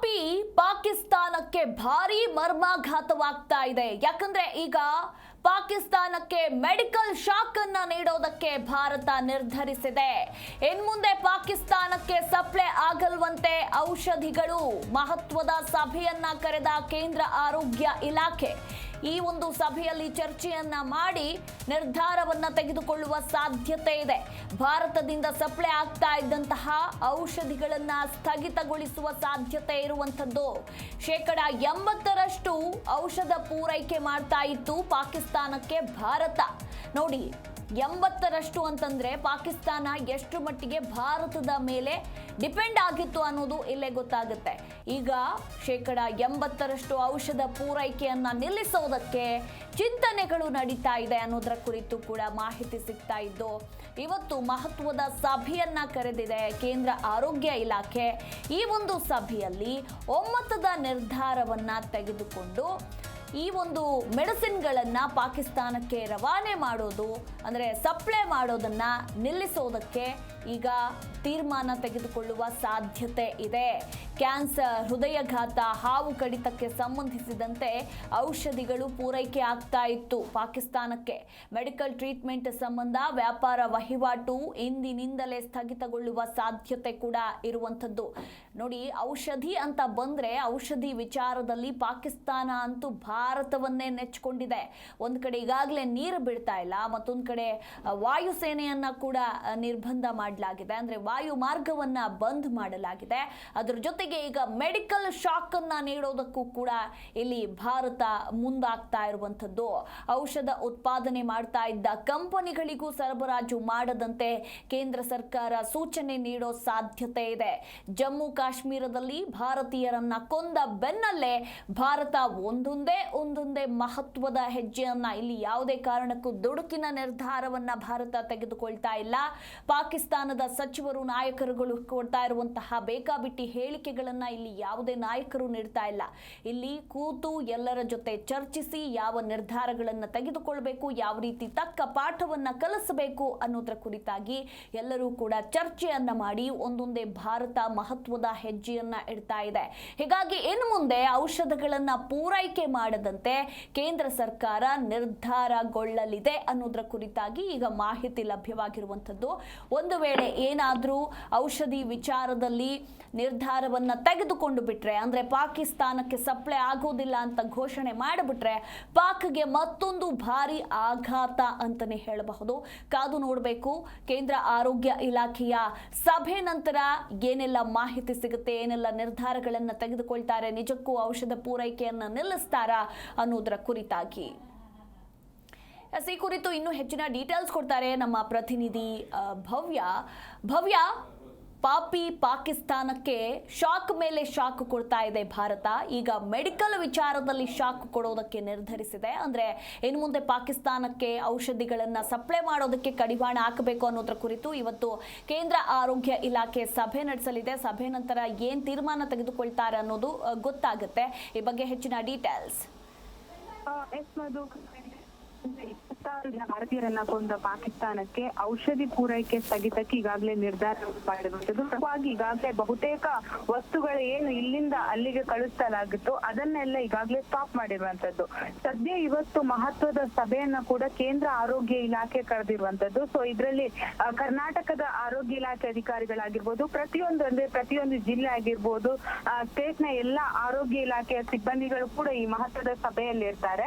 ಪಾಪಿ ಪಾಕಿಸ್ತಾನಕ್ಕೆ ಭಾರಿ ಮರ್ಮಾಘಾತವಾಗ್ತಾ ಇದೆ. ಯಾಕಂದ್ರೆ ಈಗ ಪಾಕಿಸ್ತಾನಕ್ಕೆ ಮೆಡಿಕಲ್ ಶಾಕ್ ಅನ್ನ ನೀಡೋದಕ್ಕೆ ಭಾರತ ನಿರ್ಧರಿಸಿದೆ. ಇನ್ಮುಂದೆ ಪಾಕಿಸ್ತಾನಕ್ಕೆ ಸಪ್ಲೈ ಆಗಲ್ವಂತೆ ಔಷಧಿಗಳು. ಮಹತ್ವದ ಸಭೆಯನ್ನ ಕರೆದ ಕೇಂದ್ರ ಆರೋಗ್ಯ ಇಲಾಖೆ ಈ ಒಂದು ಸಭೆಯಲ್ಲಿ ಚರ್ಚೆಯನ್ನ ಮಾಡಿ ನಿರ್ಧಾರವನ್ನ ತೆಗೆದುಕೊಳ್ಳುವ ಸಾಧ್ಯತೆ ಇದೆ. ಭಾರತದಿಂದ ಸಪ್ಲೈ ಆಗ್ತಾ ಇದ್ದಂತಹ ಔಷಧಿಗಳನ್ನ ಸ್ಥಗಿತಗೊಳಿಸುವ ಸಾಧ್ಯತೆ ಇರುವಂಥದ್ದು. ಶೇಕಡ ಎಂಬತ್ತರಷ್ಟು ಔಷಧ ಪೂರೈಕೆ ಮಾಡ್ತಾ ಇತ್ತು ಪಾಕಿಸ್ತಾನಕ್ಕೆ ಭಾರತ. ನೋಡಿ ಎಂಬತ್ತರಷ್ಟು ಅಂತಂದ್ರೆ ಪಾಕಿಸ್ತಾನ ಎಷ್ಟು ಮಟ್ಟಿಗೆ ಭಾರತದ ಮೇಲೆ ಡಿಪೆಂಡ್ ಆಗಿತ್ತು ಅನ್ನೋದು ಇಲ್ಲೇ ಗೊತ್ತಾಗುತ್ತೆ. ಈಗ ಶೇಕಡ ಎಂಬತ್ತರಷ್ಟು ಔಷಧ ಪೂರೈಕೆಯನ್ನ ನಿಲ್ಲಿಸೋದಕ್ಕೆ ಚಿಂತನೆಗಳು ನಡೀತಾ ಇದೆ ಅನ್ನೋದರ ಕುರಿತು ಕೂಡ ಮಾಹಿತಿ ಸಿಗ್ತಾ ಇದ್ದು, ಇವತ್ತು ಮಹತ್ವದ ಸಭೆಯನ್ನ ಕರೆದಿದೆ ಕೇಂದ್ರ ಆರೋಗ್ಯ ಇಲಾಖೆ. ಈ ಒಂದು ಸಭೆಯಲ್ಲಿ ಒಮ್ಮತದ ನಿರ್ಧಾರವನ್ನ ತೆಗೆದುಕೊಂಡು ಈ ಒಂದು ಮೆಡಿಸಿನ್ಗಳನ್ನು ಪಾಕಿಸ್ತಾನಕ್ಕೆ ರವಾನೆ ಮಾಡೋದು ಅಂದರೆ ಸಪ್ಲೈ ಮಾಡೋದನ್ನ ನಿಲ್ಲಿಸೋದಕ್ಕೆ ಈಗ ತೀರ್ಮಾನ ತೆಗೆದುಕೊಳ್ಳುವ ಸಾಧ್ಯತೆ ಇದೆ. ಕ್ಯಾನ್ಸರ್, ಹೃದಯಘಾತ, ಹಾವು ಕಡಿತಕ್ಕೆ ಸಂಬಂಧಿಸಿದಂತೆ ಔಷಧಿಗಳು ಪೂರೈಕೆ ಆಗ್ತಾ ಇತ್ತು ಪಾಕಿಸ್ತಾನಕ್ಕೆ. ಮೆಡಿಕಲ್ ಟ್ರೀಟ್ಮೆಂಟ್ ಸಂಬಂಧ ವ್ಯಾಪಾರ ವಹಿವಾಟು ಇಂದಿನಿಂದಲೇ ಸ್ಥಗಿತಗೊಳ್ಳುವ ಸಾಧ್ಯತೆ ಕೂಡ ಇರುವಂಥದ್ದು. ನೋಡಿ, ಔಷಧಿ ಅಂತ ಬಂದ್ರೆ ಔಷಧಿ ವಿಚಾರದಲ್ಲಿ ಪಾಕಿಸ್ತಾನ ಅಂತೂ ಭಾರತವನ್ನೇ ನೆಚ್ಚಿಕೊಂಡಿದೆ. ಒಂದು ಕಡೆ ಈಗಾಗಲೇ ನೀರು ಬಿಡ್ತಾ ಇಲ್ಲ, ಮತ್ತೊಂದು ಕಡೆ ವಾಯುಸೇನೆಯನ್ನು ಕೂಡ ನಿರ್ಬಂಧ ನಿರ್ಬಂಧ ಮಾಡಲಾಗಿದೆ. ಅಂದ್ರೆ ವಾಯು ಮಾರ್ಗವನ್ನ ಬಂದ್ ಮಾಡಲಾಗಿದೆ. ಅದರ ಜೊತೆಗೆ ಈಗ ಮೆಡಿಕಲ್ ಶಾಕ್ ಅನ್ನ ನೀಡೋದಕ್ಕೂ ಕೂಡ ಇಲ್ಲಿ ಭಾರತ ಮುಂದಾಗ್ತಾ ಇರುವಂಥದ್ದು. ಔಷಧ ಉತ್ಪಾದನೆ ಮಾಡ್ತಾ ಇದ್ದ ಕಂಪನಿಗಳಿಗೂ ಸರಬರಾಜು ಮಾಡದಂತೆ ಕೇಂದ್ರ ಸರ್ಕಾರ ಸೂಚನೆ ನೀಡೋ ಸಾಧ್ಯತೆ ಇದೆ. ಜಮ್ಮು ಕಾಶ್ಮೀರದಲ್ಲಿ ಭಾರತೀಯರನ್ನ ಕೊಂದ ಬೆನ್ನಲ್ಲೇ ಭಾರತ ಒಂದೊಂದೇ ಒಂದೊಂದೇ ಮಹತ್ವದ ಹೆಜ್ಜೆಯನ್ನ ಇಲ್ಲಿ ಯಾವುದೇ ಕಾರಣಕ್ಕೂ ದುಡುಕಿನ ನಿರ್ಧಾರವನ್ನ ಭಾರತ ತೆಗೆದುಕೊಳ್ತಾ ಇಲ್ಲ. ಪಾಕಿಸ್ತಾನದ ಸಚಿವರು ನಾಯಕರುಗಳು ಕೊಡ್ತಾ ಇರುವಂತಹ ಬೇಕಾಬಿಟ್ಟಿ ಹೇಳಿಕೆಗಳನ್ನು ಇಲ್ಲಿ ಯಾವುದೇ ನಾಯಕರು ನೀಡ್ತಾ ಇಲ್ಲ. ಇಲ್ಲಿ ಕೂತು ಎಲ್ಲರ ಜೊತೆ ಚರ್ಚಿಸಿ ಯಾವ ನಿರ್ಧಾರಗಳನ್ನು ತೆಗೆದುಕೊಳ್ಬೇಕು, ಯಾವ ರೀತಿ ತಕ್ಕ ಪಾಠವನ್ನ ಕಲಿಸಬೇಕು ಅನ್ನೋದರ ಕುರಿತಾಗಿ ಎಲ್ಲರೂ ಕೂಡ ಚರ್ಚೆಯನ್ನ ಮಾಡಿ ಒಂದೊಂದೇ ಭಾರತ ಮಹತ್ವದ ಹೆಜ್ಜೆಯನ್ನ ಇಡ್ತಾ ಇದೆ. ಹೀಗಾಗಿ ಇನ್ನು ಮುಂದೆ ಔಷಧಗಳನ್ನ ಪೂರೈಕೆ ಮಾಡದಂತೆ ಕೇಂದ್ರ ಸರ್ಕಾರ ನಿರ್ಧಾರಗೊಳ್ಳಲಿದೆ ಅನ್ನೋದರ ಕುರಿತಾಗಿ ಈಗ ಮಾಹಿತಿ ಲಭ್ಯವಾಗಿರುವಂಥದ್ದು. ಒಂದು ವೇಳೆ ಏನಾದರೂ ಔಷಧಿ ವಿಚಾರದಲ್ಲಿ ನಿರ್ಧಾರವನ್ನು ತೆಗೆದುಕೊಂಡು ಬಿಟ್ರೆ, ಅಂದರೆ ಪಾಕಿಸ್ತಾನಕ್ಕೆ ಸಪ್ಲೈ ಆಗೋದಿಲ್ಲ ಅಂತ ಘೋಷಣೆ ಮಾಡಿಬಿಟ್ರೆ ಪಾಕ್ಗೆ ಮತ್ತೊಂದು ಭಾರಿ ಆಘಾತ ಅಂತಲೇ ಹೇಳಬಹುದು. ಕಾದು ನೋಡಬೇಕು, ಕೇಂದ್ರ ಆರೋಗ್ಯ ಇಲಾಖೆಯ ಸಭೆ ನಂತರ ಏನೆಲ್ಲ ಮಾಹಿತಿ ಸಿಗುತ್ತೆ, ಏನೆಲ್ಲ ನಿರ್ಧಾರಗಳನ್ನು ತೆಗೆದುಕೊಳ್ತಾರೆ, ನಿಜಕ್ಕೂ ಔಷಧ ಪೂರೈಕೆಯನ್ನು ನಿಲ್ಲಿಸ್ತಾರಾ ಅನ್ನೋದರ ಕುರಿತಾಗಿ. ಈ ಕುರಿತು ಇನ್ನೂ ಹೆಚ್ಚಿನ ಡೀಟೇಲ್ಸ್ ಕೊಡ್ತಾರೆ ನಮ್ಮ ಪ್ರತಿನಿಧಿ ಭವ್ಯ. ಭವ್ಯ, ಪಾಪಿ ಪಾಕಿಸ್ತಾನಕ್ಕೆ ಶಾಕ್ ಮೇಲೆ ಶಾಕ್ ಕೊಡ್ತಾ ಇದೆ ಭಾರತ. ಈಗ ಮೆಡಿಕಲ್ ವಿಚಾರದಲ್ಲಿ ಶಾಕ್ ಕೊಡೋದಕ್ಕೆ ನಿರ್ಧರಿಸಿದೆ. ಅಂದ್ರೆ ಇನ್ನು ಮುಂದೆ ಪಾಕಿಸ್ತಾನಕ್ಕೆ ಔಷಧಿಗಳನ್ನು ಸಪ್ಲೈ ಮಾಡೋದಕ್ಕೆ ಕಡಿವಾಣ ಹಾಕಬೇಕು ಅನ್ನೋದ್ರ ಕುರಿತು ಇವತ್ತು ಕೇಂದ್ರ ಆರೋಗ್ಯ ಇಲಾಖೆ ಸಭೆ ನಡೆಸಲಿದೆ. ಸಭೆ ನಂತರ ಏನು ತೀರ್ಮಾನ ತೆಗೆದುಕೊಳ್ತಾರೆ ಅನ್ನೋದು ಗೊತ್ತಾಗುತ್ತೆ. ಈ ಬಗ್ಗೆ ಹೆಚ್ಚಿನ ಡೀಟೇಲ್ಸ್. ಇಪ್ಪತ್ತಾರು ಭಾರತೀಯರನ್ನ ಕೊಂದ ಪಾಕಿಸ್ತಾನಕ್ಕೆ ಔಷಧಿ ಪೂರೈಕೆ ಸ್ಥಗಿತಕ್ಕೆ ಈಗಾಗಲೇ ನಿರ್ಧಾರ ಮಾಡಿರುವಂತದ್ದು ಈಗಾಗಲೇ ಬಹುತೇಕ ವಸ್ತುಗಳು ಏನು ಇಲ್ಲಿಂದ ಅಲ್ಲಿಗೆ ಕಳಿಸಲಾಗಿತ್ತು ಅದನ್ನೆಲ್ಲ ಈಗಾಗಲೇ ಸ್ಟಾಪ್ ಮಾಡಿರುವಂತದ್ದು ಸದ್ಯ ಇವತ್ತು ಮಹತ್ವದ ಸಭೆಯನ್ನ ಕೂಡ ಕೇಂದ್ರ ಆರೋಗ್ಯ ಇಲಾಖೆ ಕರೆದಿರುವಂತದ್ದು ಸೊ ಇದರಲ್ಲಿ ಕರ್ನಾಟಕದ ಆರೋಗ್ಯ ಇಲಾಖೆ ಅಧಿಕಾರಿಗಳಾಗಿರ್ಬೋದು, ಪ್ರತಿಯೊಂದು, ಅಂದ್ರೆ ಪ್ರತಿಯೊಂದು ಜಿಲ್ಲೆ ಆಗಿರ್ಬೋದು ಸ್ಟೇಟ್ನ ಎಲ್ಲಾ ಆರೋಗ್ಯ ಇಲಾಖೆಯ ಸಿಬ್ಬಂದಿಗಳು ಕೂಡ ಈ ಮಹತ್ವದ ಸಭೆಯಲ್ಲಿ ಇರ್ತಾರೆ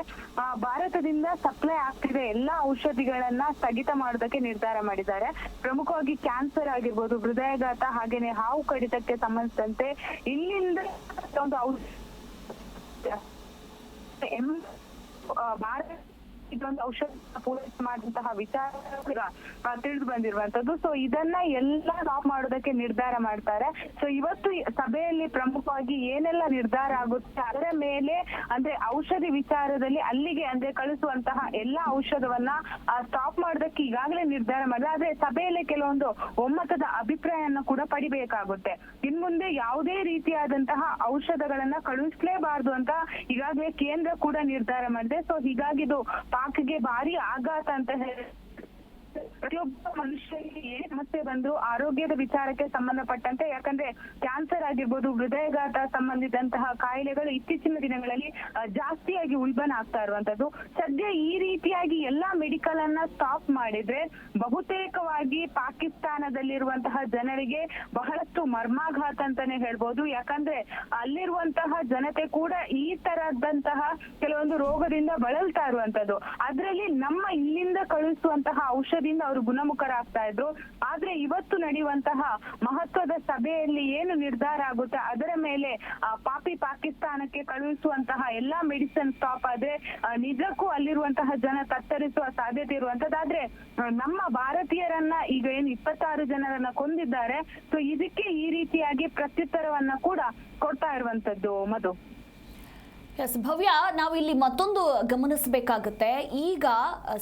ಭಾರತದಿಂದ ಸಪ್ಲೈ ಆಗ್ತಿದೆ, ಎಲ್ಲಾ ಔಷಧಿಗಳನ್ನ ಸ್ಥಗಿತ ಮಾಡೋದಕ್ಕೆ ನಿರ್ಧಾರ ಮಾಡಿದ್ದಾರೆ. ಪ್ರಮುಖವಾಗಿ ಕ್ಯಾನ್ಸರ್ ಆಗಿರ್ಬೋದು, ಹೃದಯಘಾತ ಹಾಗೇನೆ ಹಾವು ಕಡಿತಕ್ಕೆ ಸಂಬಂಧಿಸಿದಂತೆ ಇಲ್ಲಿಂದ ಒಂದು ಔಷಧ ಭಾರತ ಇದೊಂದು ಔಷಧ ಪೂರೈಕೆ ಮಾಡಿದಂತಹ ವಿಚಾರ ತಿಳಿದು ಬಂದಿರುವಂತದ್ದು. ಸೊ ಇದನ್ನ ಎಲ್ಲ ಸ್ಟಾಪ್ ಮಾಡೋದಕ್ಕೆ ನಿರ್ಧಾರ ಮಾಡ್ತಾರೆ. ಸೊ ಇವತ್ತು ಸಭೆಯಲ್ಲಿ ಪ್ರಮುಖವಾಗಿ ಏನೆಲ್ಲ ನಿರ್ಧಾರ ಆಗುತ್ತೆ, ಅದರ ಮೇಲೆ ಅಂದ್ರೆ ಔಷಧಿ ವಿಚಾರದಲ್ಲಿ ಅಲ್ಲಿಗೆ ಅಂದ್ರೆ ಕಳಿಸುವಂತಹ ಎಲ್ಲಾ ಔಷಧವನ್ನ ಸ್ಟಾಪ್ ಮಾಡೋದಕ್ಕೆ ಈಗಾಗಲೇ ನಿರ್ಧಾರ ಮಾಡಿದೆ. ಆದ್ರೆ ಸಭೆಯಲ್ಲಿ ಕೆಲವೊಂದು ಒಮ್ಮತದ ಅಭಿಪ್ರಾಯನ ಕೂಡ ಪಡಿಬೇಕಾಗುತ್ತೆ. ಇನ್ ಮುಂದೆ ಯಾವುದೇ ರೀತಿಯಾದಂತಹ ಔಷಧಗಳನ್ನ ಕಳುಹಿಸಲೇಬಾರದು ಅಂತ ಈಗಾಗಲೇ ಕೇಂದ್ರ ಕೂಡ ನಿರ್ಧಾರ ಮಾಡಿದೆ. ಸೊ ಹೀಗಾಗಿ ಇದು ಪಾಕ್ಗೆ ಭಾರಿ ಆಘಾತ ಅಂತ ಹೇಳಿ ಪ್ರತಿಯೊಬ್ಬ ಮನುಷ್ಯನಿಗೆ ಮತ್ತೆ ಬಂದು ಆರೋಗ್ಯದ ವಿಚಾರಕ್ಕೆ ಸಂಬಂಧಪಟ್ಟಂತೆ, ಯಾಕಂದ್ರೆ ಕ್ಯಾನ್ಸರ್ ಆಗಿರ್ಬೋದು, ಹೃದಯಘಾತ ಸಂಬಂಧಿಸಿದಂತಹ ಕಾಯಿಲೆಗಳು ಇತ್ತೀಚಿನ ದಿನಗಳಲ್ಲಿ ಜಾಸ್ತಿಯಾಗಿ ಉಲ್ಬಣ ಆಗ್ತಾ ಇರುವಂತದ್ದು ಸದ್ಯ ಈ ರೀತಿಯಾಗಿ ಎಲ್ಲಾ ಮೆಡಿಕಲ್ ಅನ್ನ ಸ್ಟಾಪ್ ಮಾಡಿದ್ರೆ, ಬಹುತೇಕವಾಗಿ ಪಾಕಿಸ್ತಾನದಲ್ಲಿರುವಂತಹ ಜನರಿಗೆ ಬಹಳಷ್ಟು ಮರ್ಮಾಘಾತ ಅಂತಾನೆ ಹೇಳ್ಬೋದು. ಯಾಕಂದ್ರೆ ಅಲ್ಲಿರುವಂತಹ ಜನತೆ ಕೂಡ ಈ ತರದಂತಹ ಕೆಲವೊಂದು ರೋಗದಿಂದ ಬಳಲ್ತಾ ಇರುವಂತದ್ದು ಅದರಲ್ಲಿ ನಮ್ಮ ಇಲ್ಲಿಂದ ಕಳಿಸುವಂತಹ ಔಷಧಿಯಿಂದ ಅವರು ಗುಣಮುಖರಾಗ್ತಾ ಇದ್ರು. ಆದ್ರೆ ಇವತ್ತು ನಡೆಯುವಂತಹ ಮಹತ್ವದ ಸಭೆಯಲ್ಲಿ ಏನು ನಿರ್ಧಾರ ಆಗುತ್ತೆ? ಅದರ ಮೇಲೆ ಪಾಪಿ ಪಾಕಿಸ್ತಾನಕ್ಕೆ ಕಳುಹಿಸುವಂತಹ ಎಲ್ಲಾ ಮೆಡಿಸಿನ್ ಸ್ಟಾಪ್ ಆದ್ರೆ ನಿಜಕ್ಕೂ ಅಲ್ಲಿರುವಂತಹ ಜನ ತತ್ತರಿಸುವ ಸಾಧ್ಯತೆ ಇರುವಂತದ್ದಾದ್ರೆ ನಮ್ಮ ಭಾರತೀಯರನ್ನ ಈಗ ಏನು ಇಪ್ಪತ್ತಾರು ಜನರನ್ನ ಕೊಂದಿದ್ದಾರೆ. ಸೊ ಇದಕ್ಕೆ ಈ ರೀತಿಯಾಗಿ ಪ್ರತ್ಯುತ್ತರವನ್ನ ಕೂಡ ಕೊಡ್ತಾ ಇರುವಂತದ್ದು ಮಧು. ಎಸ್ ಭವ್ಯ, ನಾವು ಇಲ್ಲಿ ಮತ್ತೊಂದು ಗಮನಿಸಬೇಕಾಗುತ್ತೆ. ಈಗ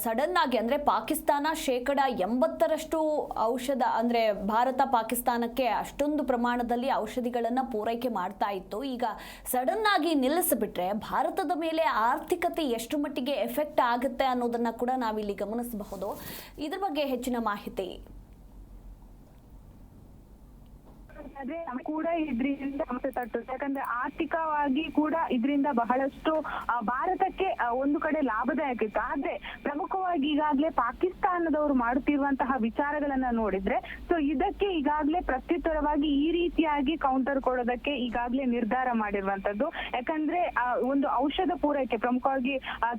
ಸಡನ್ ಆಗಿ ಅಂದ್ರೆ ಪಾಕಿಸ್ತಾನ ಶೇಕಡ ಎಂಬತ್ತರಷ್ಟು ಔಷಧ ಅಂದ್ರೆ ಭಾರತ ಪಾಕಿಸ್ತಾನಕ್ಕೆ ಅಷ್ಟೊಂದು ಪ್ರಮಾಣದಲ್ಲಿ ಔಷಧಿಗಳನ್ನು ಪೂರೈಕೆ ಮಾಡ್ತಾ ಇತ್ತು. ಈಗ ಸಡನ್ ಆಗಿ ನಿಲ್ಲಿಸಿಬಿಟ್ರೆ ಭಾರತದ ಮೇಲೆ ಆರ್ಥಿಕತೆ ಎಷ್ಟು ಮಟ್ಟಿಗೆ ಎಫೆಕ್ಟ್ ಆಗುತ್ತೆ ಅನ್ನೋದನ್ನ ಕೂಡ ನಾವಿಲ್ಲಿ ಗಮನಿಸಬಹುದು. ಇದ್ರ ಬಗ್ಗೆ ಹೆಚ್ಚಿನ ಮಾಹಿತಿ ನಮ್ಗ್ ಕೂಡ ಇದರಿಂದ ಸಮಸ್ಯೆ ತಟ್ಟುತ್ತೆ. ಯಾಕಂದ್ರೆ ಆರ್ಥಿಕವಾಗಿ ಕೂಡ ಇದರಿಂದ ಬಹಳಷ್ಟು ಭಾರತಕ್ಕೆ ಒಂದು ಕಡೆ ಲಾಭದಾಯಕ ಇತ್ತು ಆದ್ರೆ ಪ್ರಮುಖವಾಗಿ ಈಗಾಗ್ಲೇ ಪಾಕಿಸ್ತಾನದವರು ಮಾಡುತ್ತಿರುವಂತಹ ವಿಚಾರಗಳನ್ನ ನೋಡಿದ್ರೆ, ಸೊ ಇದಕ್ಕೆ ಈಗಾಗ್ಲೇ ಪ್ರತ್ಯುತ್ತರವಾಗಿ ಈ ರೀತಿಯಾಗಿ ಕೌಂಟರ್ ಕೊಡೋದಕ್ಕೆ ಈಗಾಗ್ಲೇ ನಿರ್ಧಾರ ಮಾಡಿರುವಂತದ್ದು ಯಾಕಂದ್ರೆ ಒಂದು ಔಷಧ ಪೂರೈಕೆ, ಪ್ರಮುಖವಾಗಿ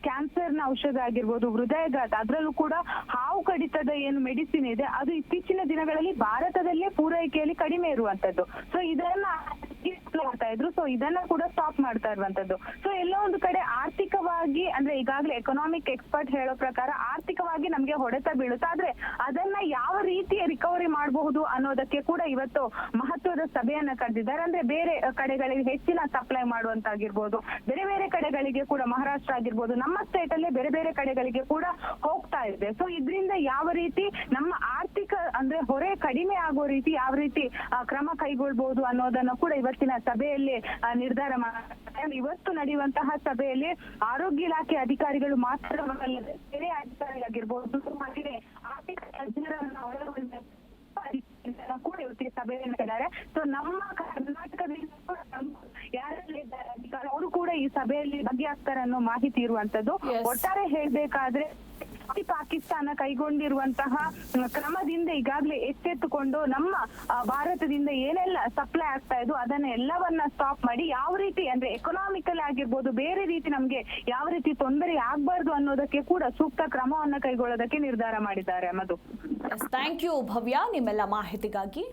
ಕ್ಯಾನ್ಸರ್ನ ಔಷಧ ಆಗಿರ್ಬೋದು, ಹೃದಯಘಾತ, ಅದರಲ್ಲೂ ಕೂಡ ಹಾವು ಕಡಿತದ ಏನು ಮೆಡಿಸಿನ್ ಇದೆ, ಅದು ಇತ್ತೀಚಿನ ದಿನಗಳಲ್ಲಿ ಭಾರತದಲ್ಲೇ ಪೂರೈಕೆಯಲ್ಲಿ ಕಡಿಮೆ ಇರುವಂತದ್ದು. ಸೊ ಇದೆಲ್ಲ ಮಾಡ್ತಾ ಇದ್ರು. ಸೊ ಇದನ್ನ ಕೂಡ ಸ್ಟಾಪ್ ಮಾಡ್ತಾ ಇರುವಂತದ್ದು. ಸೊ ಎಲ್ಲೋ ಒಂದು ಕಡೆ ಆರ್ಥಿಕವಾಗಿ ಅಂದ್ರೆ ಈಗಾಗಲೇ ಎಕನಾಮಿಕ್ ಎಕ್ಸ್ಪರ್ಟ್ ಹೇಳೋ ಪ್ರಕಾರ ಆರ್ಥಿಕವಾಗಿ ನಮ್ಗೆ ಹೊಡೆತ ಬೀಳುತ್ತೆ. ಆದ್ರೆ ಅದನ್ನ ಯಾವ ರೀತಿ ರಿಕವರಿ ಮಾಡಬಹುದು ಅನ್ನೋದಕ್ಕೆ ಕೂಡ ಇವತ್ತು ಮಹತ್ವದ ಸಭೆಯನ್ನ ಕರೆದಿದ್ದಾರೆ. ಅಂದ್ರೆ ಬೇರೆ ಕಡೆಗಳಿಗೆ ಹೆಚ್ಚಿನ ಸಪ್ಲೈ ಮಾಡುವಂತಾಗಿರ್ಬೋದು, ಬೇರೆ ಬೇರೆ ಕಡೆಗಳಿಗೆ ಕೂಡ, ಮಹಾರಾಷ್ಟ್ರ ಆಗಿರ್ಬೋದು, ನಮ್ಮ ಸ್ಟೇಟ್ ಅಲ್ಲೇ ಬೇರೆ ಬೇರೆ ಕಡೆಗಳಿಗೆ ಕೂಡ ಹೋಗ್ತಾ ಇದೆ. ಸೊ ಇದರಿಂದ ಯಾವ ರೀತಿ ನಮ್ಮ ಆರ್ಥಿಕ, ಅಂದ್ರೆ ಹೊರೆ ಕಡಿಮೆ ಆಗೋ ರೀತಿ ಯಾವ ರೀತಿ ಕ್ರಮ ಕೈಗೊಳ್ಬಹುದು ಅನ್ನೋದನ್ನ ಕೂಡ ಇವತ್ತಿನ ಸಭೆಯಲ್ಲಿ ನಿರ್ಧಾರ ಮಾಡ್ತಾರೆ ಇವತ್ತು ನಡೆಯುವಂತಹ ಸಭೆಯಲ್ಲಿ ಆರೋಗ್ಯ ಇಲಾಖೆ ಅಧಿಕಾರಿಗಳು ಮಾತ್ರವಲ್ಲದೆ ಬೇರೆ ಅಧಿಕಾರಿಗಳಾಗಿರ್ಬೋದು ಹಾಗೆಯೇ ಆರ್ಥಿಕ ತಜ್ಞರನ್ನ ಒಳಗೊಂಡ ಕೂಡ ಇವತ್ತಿಗೆ ಸಭೆ ನಡೆಸಿದ್ದಾರೆ. ಸೊ ನಮ್ಮ ಕರ್ನಾಟಕದಿಂದ ಯಾರೆಲ್ಲಿದ್ದಾರೆ ಅಧಿಕಾರಿ ಅವರು ಕೂಡ ಈ ಸಭೆಯಲ್ಲಿ ಭಾಗಿಯಾಗ್ತಾರೆ ಅನ್ನೋ ಮಾಹಿತಿ ಇರುವಂತದ್ದು. ಒಟ್ಟಾರೆ ಹೇಳ್ಬೇಕಾದ್ರೆ ಪಾಕಿಸ್ತಾನ ಕೈಗೊಂಡಿರುವಂತಹ ಕ್ರಮದಿಂದ ಈಗಾಗಲೇ ಎಚ್ಚೆತ್ತುಕೊಂಡು ನಮ್ಮ ಭಾರತದಿಂದ ಏನೆಲ್ಲ ಸಪ್ಲೈ ಆಗ್ತಾ ಇದ್ದು ಅದನ್ನ ಎಲ್ಲವನ್ನ ಸ್ಟಾಪ್ ಮಾಡಿ ಯಾವ ರೀತಿ ಅಂದ್ರೆ ಎಕನಾಮಿಕಲ್ ಆಗಿರ್ಬೋದು, ಬೇರೆ ರೀತಿ ನಮ್ಗೆ ಯಾವ ರೀತಿ ತೊಂದರೆ ಆಗ್ಬಾರ್ದು ಅನ್ನೋದಕ್ಕೆ ಕೂಡ ಸೂಕ್ತ ಕ್ರಮವನ್ನ ಕೈಗೊಳ್ಳೋದಕ್ಕೆ ನಿರ್ಧಾರ ಮಾಡಿದ್ದಾರೆ ಮಧು ಥ್ಯಾಂಕ್ ಯು ಭವ್ಯ. ನಿಮ್ಮೆಲ್ಲ ಮಾಹಿತಿಗಾಗಿ